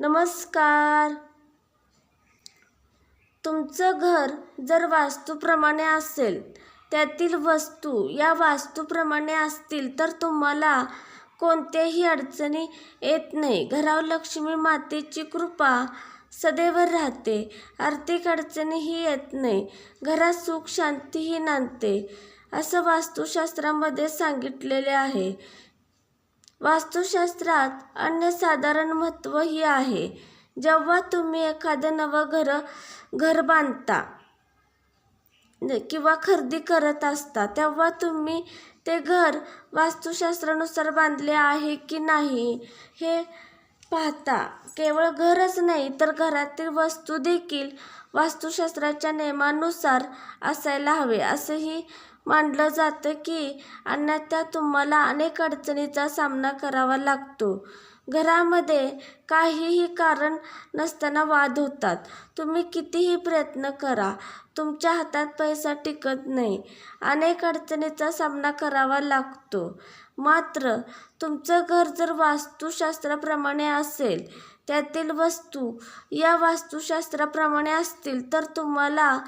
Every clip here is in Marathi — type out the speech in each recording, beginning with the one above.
नमस्कार. तुमचं घर जर वास्तूप्रमाणे असेल त्यातील वस्तू या वास्तूप्रमाणे असतील तर तुम्हाला कोणत्याही अडचणी येत नाही. घरावर लक्ष्मी मातेची कृपा सदैव राहते. आर्थिक अडचणीही येत नाही. घरात सुख शांतीही नांदते असं वास्तुशास्त्रामध्ये सांगितलेले आहे. वास्तुशास्त्रात अनन्यसाधारण महत्त्वही आहे. जेव्हा तुम्ही एखादं नवं घर घर बांधता किंवा खरेदी करत असता तेव्हा तुम्ही ते घर वास्तुशास्त्रानुसार बांधले आहे की नाही हे पाहता. केवळ घरच नाही तर घरातील वस्तू देखील वास्तुशास्त्राच्या नियमानुसार असायला हवे असंही मानलं जातं की अन्यथा तुम्हाला अनेक अडचणीचा सामना करावा लागतो. घरामध्ये काहीही कारण नसताना वाद होतात. तुम्ही कितीही प्रयत्न करा तुमच्या हातात पैसा टिकत नाही. अनेक अडचणीचा सामना करावा लागतो. मात्र तुमचं घर जर वास्तुशास्त्राप्रमाणे असेल त्यातील वस्तू या वास्तुशास्त्राप्रमाणे असतील तर तुम्हाला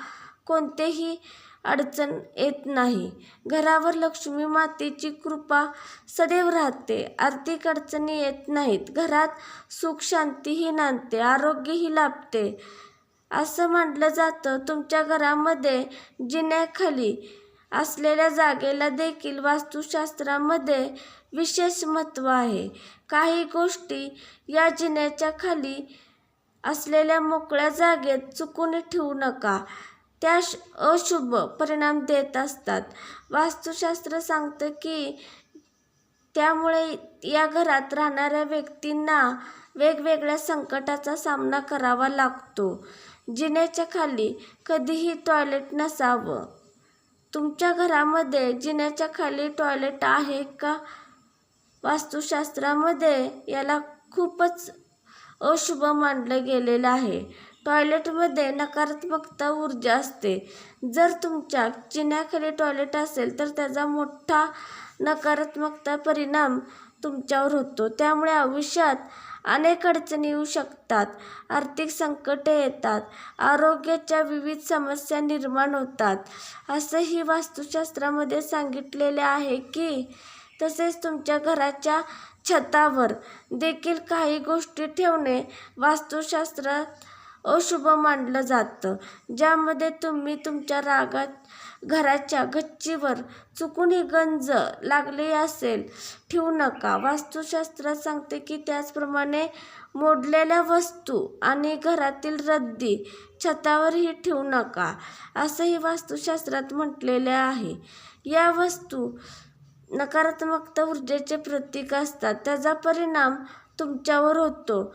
कोणतेही अडचण येत नाही. घरावर लक्ष्मी मातेची कृपा सदैव राहते. आर्थिक अडचणी येत नाहीत. घरात सुख शांतीही नांदते. आरोग्यही लाभते. असं म्हटलं जातं. तुमच्या घरामध्ये जिन्याखाली असलेल्या जागेला देखील वास्तुशास्त्रामध्ये विशेष महत्त्व आहे. काही गोष्टी या जिन्याच्या खाली असलेल्या मोकळ्या जागेत चुकून ठेवू नका. त्या अशुभ परिणाम देत असतात. वास्तुशास्त्र सांगतं की त्यामुळे या घरात राहणाऱ्या व्यक्तींना वेगवेगळ्या संकटाचा सामना करावा लागतो. जिन्याच्या खाली कधीही टॉयलेट नसावं. तुमच्या घरामध्ये जिन्याच्या खाली टॉयलेट आहे का? वास्तुशास्त्रामध्ये याला खूपच अशुभ मानलं गेलेलं आहे. टॉयलेटमध्ये नकारात्मकता ऊर्जा असते. जर तुमच्या चिन्याखाली टॉयलेट असेल तर त्याचा मोठा नकारात्मकता परिणाम तुमच्यावर होतो. त्यामुळे आयुष्यात अनेक अडचणी येऊ शकतात. आर्थिक संकटे येतात. आरोग्याच्या विविध समस्या निर्माण होतात. असंही वास्तुशास्त्रामध्ये सांगितलेले आहे की तसेच तुमच्या घराच्या छतावर देखील काही गोष्टी ठेवणे वास्तुशास्त्रात अशुभ मानलं जातं. ज्यामध्ये तुम्ही तुमच्या रागात घराच्या गच्चीवर चुकूनही गंज लागले असेल ठेवू नका. वास्तुशास्त्रात सांगते की त्याचप्रमाणे मोडलेल्या वस्तू आणि घरातील रद्दी छतावरही ठेवू नका असंही वास्तुशास्त्रात म्हटलेले आहे. या वस्तू नकारात्मकता ऊर्जेचे प्रतीक असतात. त्याचा परिणाम तुमच्यावर होतो.